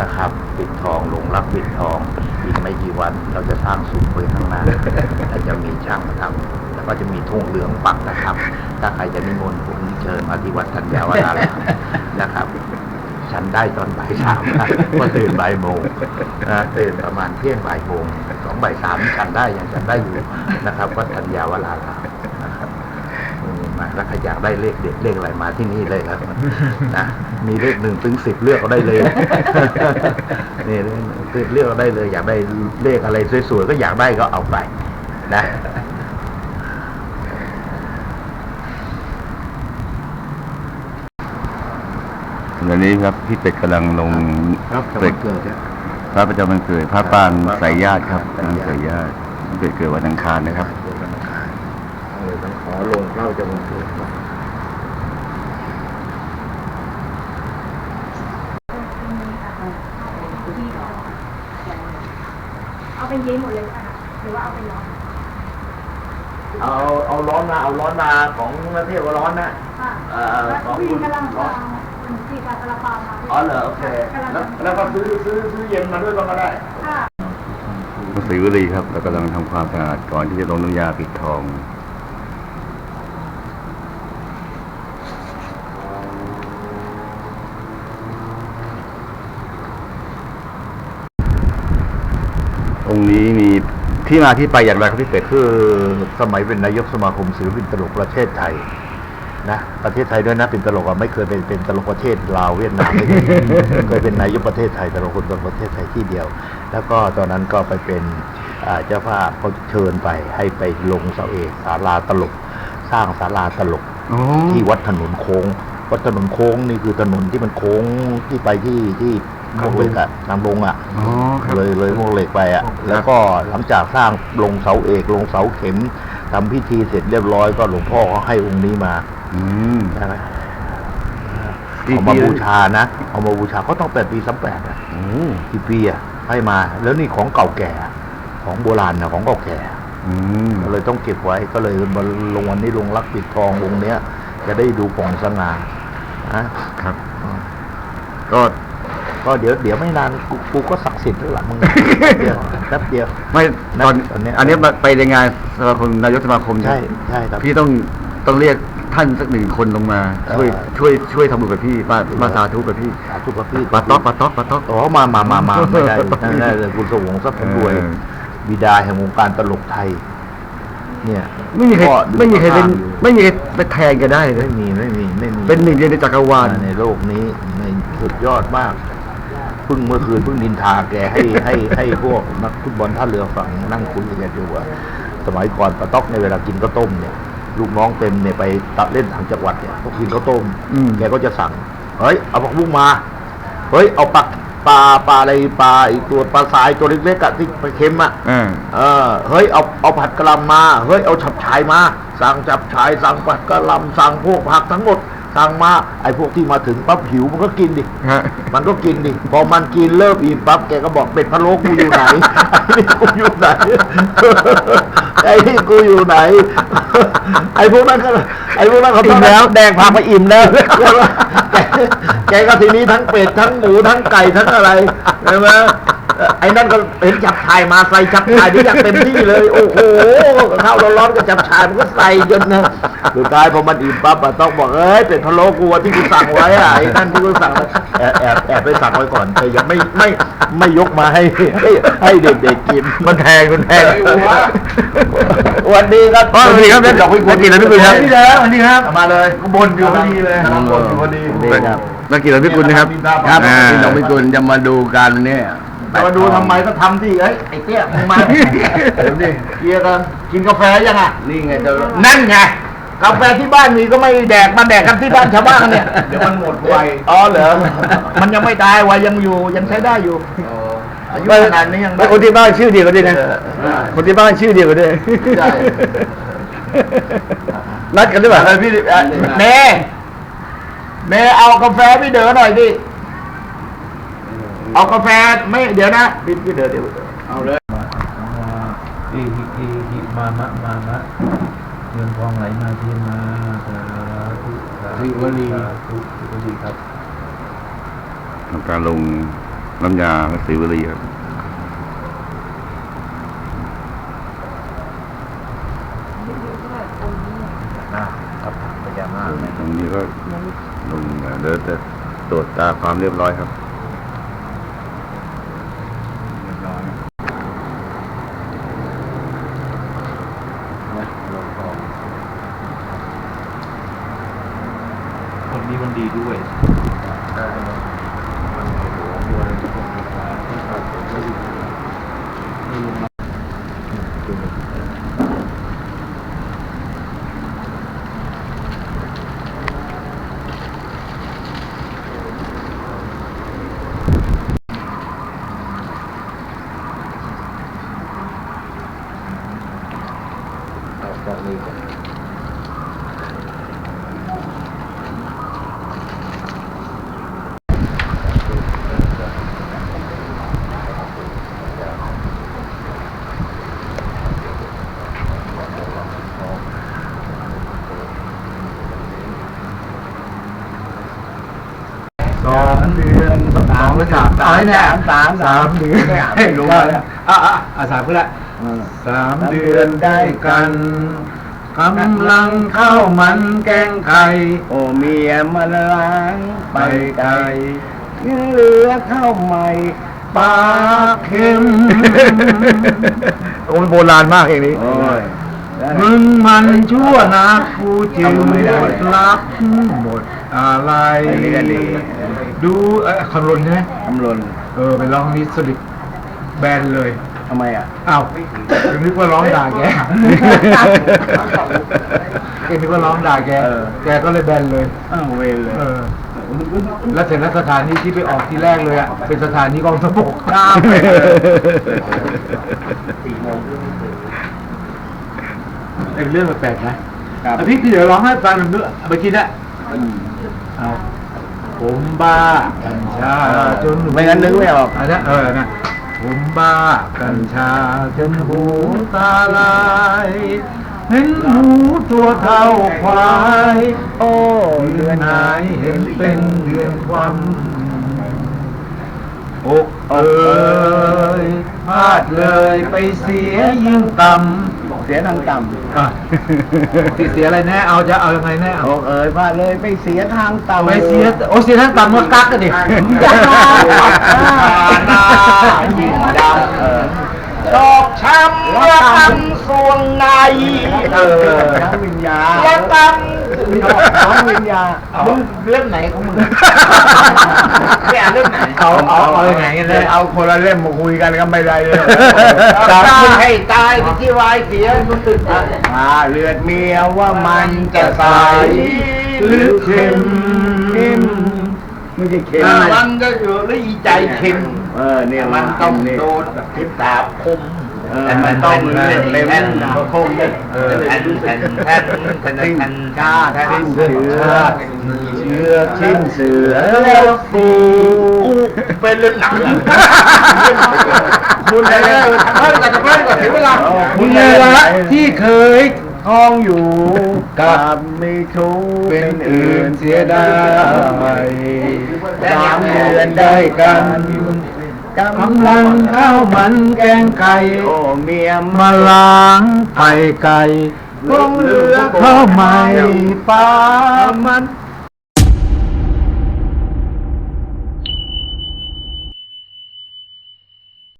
นะครับ ปิดทองลงรักปิดทองอีกไม่กี่วันเราจะสร้างสูงไว้ข้างหน้าและจะมีช่างมาทำแล้วก็จะมีทุ่งเหลืองปักนะครับ ถ้าใครจะนิมนต์ผมเชิญมาที่วัดธัญญาวรารามนะครับ ฉันได้ตอนบ่ายสามก็ตื่นบ่ายโมงตื่นประมาณเที่ยงบ่ายโมงสองบ่ายสามฉันได้ยังฉันได้อยู่นะครับวัดธัญญาวรารามนะครับอืมมา แล้วใครอยากได้เลขเด็ดเลขอะไรมาที่นี่เลยครับนะมีเลขหนึ่งถึงสิบเลือกเอาได้เลยนี่เลือกเอาได้เลย อยากได้เลขอะไรสวยๆก็อยากได้ก็เอาไป นะตอนนี้ครับพี่เป็ดกำลังลงครับเป็ดเกิดเนี่ยพระประจำวันเกิดพระปานครับสายญาติครับสายญาติสายญาติพี่เป็ดเกิดวันอังคารนะครับ เกิดวันอังคารเลยต้องขอลงเข้าจะวันเกิดก่อเอาเป็นเยีหมดเลยค่ะหรือว่าเอาเป็นร้อนเอาเอาร้อนมาเอาร้อนมาของประเทศว่าร้อนนะเอ่อของพี่คุณกำลังร้อนฟังเป็นสีกาตะลาปามาอ๋อเหรอโอเคแล้วแล้วก็ซื้อซื้อซื้อเย็นมาด้วยก็ได้ค่ะคุณศรีวลีครับเรากำลังทำความสะอาดก่อนที่จะลงน้ำยาปิดทอง องค์นี้มีที่มาที่ไปอย่างไรครับพี่เป็ดคือสมัยเป็นนายกสมาคมศิลปินตลกประเทศไทยนะประเทศไทยด้วยนะเป็นตลกอะไม่เคยเป็นเป็นตลกประเทศลาวเวียดนามไม่เคยเคยเป็นนายกประเทศไทยตลกคนตลกประเทศไทยที่เดียว แล้วก็ตอนนั้นก็ไปเป็นอ่าเจ้าภาพเขาเชิญไปให้ไปลงเสาเอกศาลาตลก สร้างศาลาตลกที่วัดถนนโค้งวัดถนนโค้งนี่คือถนนที่มันโค้งที่ไปที่ที่ มวกเหล็กอะนางลงอะอ๋อครับ เลยเลยมวกเหล็กไปอะแล้วก็หลังจากสร้างลงเสาเอกลงเสาเข็มทำพิธีเสร็จเรียบร้อยก็หลวงพ่อเขาให้องค์นี้มาอืมใช่ไหมกี่เอามาปีบูชานะเอามาบูชาก็ต้องแปดปีสามแปดอะโอ้กี่ปีอะให้มา แล้วนี่ของเก่าแก่อะของโบราณนะของเก่าแก่อืมก็เลยต้องเก็บไว้ก็เลยมาลงวันนี้ลงรักปิดทององค์เนี้ย จะได้ดูผ่องสง่านะครับ ก็ ก็เดี๋ยวเดี๋ยวไม่นานกูกูก็ศักดิ์สิทธิ์แล้วล่ะมึงเดียวแป๊บเดียว ไม่ตอนตอนเนี้ย อันนี้ไปในงานสมาคมนายกสมาคมใช่ใช่ครับพี่ต้องต้องเรียกท่านสักหนึ่งคนลงมา ช่วยเออช่วยช่วยทำบุญกับพี่มามาสาธุกับพี่สาธุกับพี่ปาต๊อกปาต๊อกปาต๊อกอ๋อมามามามาไม่ได้ไม่ได้เลยคุณสวงทรัพย์ผลรวยเออบิดาแห่งวงการตลกไทย เนี่ย ไม่มีใครก็ไม่มีใครเป็นดูไม่มีใครไปแทนกันได้เลยไม่มีไม่มีไม่มีเป็นหนึ่งเดียวในจักรวาลในโลกนี้ในสุดยอดมากเพิ่งเมื่อคืนเพิ่งนินทาแกให้ให้ให้พวกนักฟุตบอลท่าเรือฝั่งนั่งคุยกันอยู่ว่าสมัยก่อนปะต๊อกในเวลากินข้าวต้มเนี่ยลูกน้องเต็มเนี่ยไปตัดเล่นถังจังหวัดเนี่ยพวกกินข้าวต้มอืมแกก็จะสั่งเฮ้ยเอาผักบุ้งมาเฮ้ยเอาปักปลาปลาอะไรปลาไอีตัวปลาทรายตัวเล็กๆอะที่ไปเค็มอะอ่าเออเฮ้ยเอาเอาผัดกะหล่ำมา เฮ้ยเอาฉับฉายมา สั่งฉับฉายสั่งผัดกะหล่ำสั่งพวกผักทั้งหมด สั่งมาไอ้พวกที่มาถึงปั๊บหิวมันก็กินดิ ฮะ มันก็กินดิ พอมันกินเริ่มอิ่มปั๊บแกก็บอกเป็ดพะโล้กูอยู่ไหน ไอ้นี่กูอยู่ไหน ไอ้นี่กูอยู่ไหน ไอ้พวกนั้นก็ไอ้พวกนั้นเขาอิ่มแล้วแดงพาไปอิ่มแล้ว แกแกก็ทีนี้ทั้งเป็ดทั้งหมูทั้งไก่ทั้งอะไรใช่ไหมเอ่อ ไอ้นั่นก็เห็นจับชายมาใส่จับชายนี่อย่างเต็มที่เลย โอ้โหข้าวร้อนๆก็จับชายมันก็ใส่จนนะสุดท้ายพอมันอิ่มปั๊บอะต้องบอกเอ้ยเป็ดพะโล้กูอะที่กูสั่งไว้อะไอ้นั่นที่กูสั่งไว้แอบแอบแอบไปสั่งไว้ก่อนแต่ยังไม่ไม่ไม่ยกมาให้ให้ให้เด็กๆกินมันแพงมันแพงวันนี้ก็อ๋อสวัสดีครับดอกพิกุลสวัสดีครับพี่กุลครับสวัสดีแล้วสวัสดีครับมาเลยบนอยู่พอดีเลยอืมบนอยู่พอดีครับนักกีฬาพี่กุลนะครับครับอ่าพี่น้องพิกุลจะมาดูกันเนี่ย จะมาดูทำไมก็ทำที่เอ้ยไอ้เตี้ยมึงมาเดี๋ยวดิเกียร์กันกินกาแฟยังอะนี่ไงจะนั่นไงกาแฟที่บ้านมีก็ไม่แดกมาแดกกันที่บ้านชาวบ้านเนี่ยเดี๋ยวมันหมดไวอ๋อเหรอมันยังไม่ตายวัยยังอยู่ยังใช้ได้อยู่อายุขนาดนี้ยังแล้วคนที่บ้านชื่อเดียวกันด้วยนะคนที่บ้านชื่อเดียวกันด้วยใช่นัดกันหรือเปล่าอะไรพี่เอ่อเมย์เมย์เอากาแฟพี่เด๋อหน่อยดิ เอากาแฟไม่เดี๋ยวนะพี่พี่เด๋อเดี๋ยวเอาเลยอิหิอิหิมามะมามะเงินทองไหลมาเทมาสาธุสาธุสาธุสิวลีครับทำการลงน้ำยาพระศรีวลีครับอ่าครับพญานาคนะตรงนี้ก็ลงเดี๋ยวจะตรวจตาความเรียบร้อยครับ คนนี้มันดีด้วยเอาจากนี้ก่อน ส องเดือนสองหรือสามสามสามสามสามเดือนไม่รู้แล้วอะอะอะสามก็ละสามเดือนได้กันกำลังเข้าวมันแกงไข่โอเมียมันล้างไปไกไกลลยังเหลือข้าวใหม่ปลาเค็มโอ้โบราณมากเองนี้มึงมันชั่วนะกูจึงทำไม่ได้หมดรักหมด อะไรไอ้นี่ก็ดีดูเออคำรณใช่ไหมทำหล่นเออไปร้องนี้สลิดแบนเลยทำไมอะอ้าวยังนึกว่าร้องด่าแกแกนึกว่าร้องด่าแกเออแกก็เลยแบนเลยอ้าวเวรเลยเออแล้วเสร็จแล้วสถานีที่ไปออกที่แรกเลยอะเป็นสถานีกองทัพบกข้ามไปเลยเป็นเรื่องแปลกๆนะครับอะพี่เดี๋ยวร้องให้ฟังหนึ่งเมื่อเมื่อกี้นะอืม เอาผมบ้ากัญชาจนไม่งั้นนึกไม่ออกอันนั้นเออนะผมบ้ากัญชาจนหูตาลายเห็นหมูตัวเท่าควายโอ้เดือนไหนเห็นเป็นเดือนความอกเอ่ยพลาดเลยไปเสียยิ่งต่ำ เสียทางต่อะที่เสียอะไรแน่เอาจะเอายังไงแน่ำเอาโอ้เอ๋ยพลาดเลยไปเสียทางต่ำไปเสียโอ้เสียทั้งต่ำก็กักกันดิหน้ายิ่งดำเออดอกช้ำระกำส่วงใน เออน้ำวิญญาณระก น้ำวิญญาณำมึงเล่มไหนของมึงไม่อ่านเล่มไหนเอาเอาเอายังไงกันแน่เอาคนละเล่มมาคุยกันก็ไม่ได้เลยตาให้ตายไปที่วายเสียมึงตื่นอ่าเลือดเมียว่ามันจะใสหรือเค็มเค็มไม่ใช่เค็มมันก็อยู่แล้วอีใจเค็มเออเนี่ยมันต้องนี่โดนแบบทิพตาคมเออมันต้องเล่นเล่มแผ่นคมเนี่ยเออแผ่นแผ่นแผ่นแผ่นแผ่นชาแผ่นเสืเสืออเชือกชิ้นเสือแล้วฟูเป็นเรื่องหนังคุณอะไรเออทำเพื่อนกันทำเพื่อนกันถึงเวลาคุณเนื้อที่เคยท้องอยู่กับไม่ชู้เป็นอื่นเสียได้สามเดือนได้กัน กำลังข้าวมันแกงไก่โอ้เมียมาล้างไข่ไก่ลงเรือข้าวใหม่ปลามัน